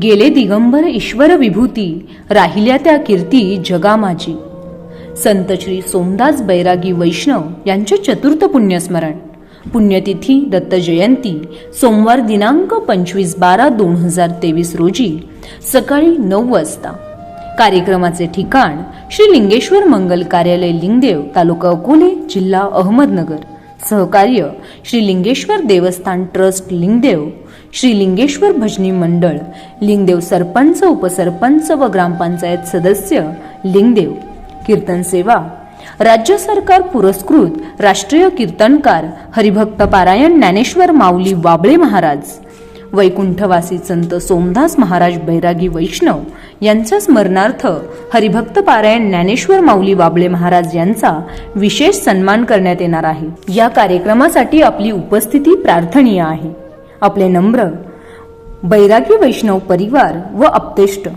गेले दिगंबर ईश्वर विभूती राहिल्या त्या कीर्ती जगामाजी संत श्री सोमदास बैरागी वैष्णव यांचे चतुर्थ पुण्यस्मरण. पुण्यतिथी दत्त जयंती सोमवार दिनांक पंचवीस बारा दोन हजार तेवीस रोजी सकाळी नऊ वाजता. कार्यक्रमाचे ठिकाण श्री लिंगेश्वर मंगल कार्यालय लिंगदेव तालुका अकोले जिल्हा अहमदनगर. सहकार्य श्री लिंगेश्वर देवस्थान ट्रस्ट लिंगदेव श्री लिंगेश्वर भजनी मंडळ लिंगदेव सरपंच उपसरपंच व ग्रामपंचायत सदस्य लिंगदेव. कीर्तन सेवा. राज्य सरकार पुरस्कृत राष्ट्रीय कीर्तनकार हरिभक्त पारायण ज्ञानेश्वर माऊली वाबळे महाराज. वैकुंठवासी संत सोमदास महाराज बैरागी वैष्णव यांच्या स्मरणार्थ हरिभक्त पारायण ज्ञानेश्वर माऊली वाबळे महाराज यांचा विशेष सन्मान करण्यात येणार आहे. या कार्यक्रमासाठी आपली उपस्थिती प्रार्थनीय आहे. आपले नम्र बैरागी वैष्णव परिवार व अपतेष्ट.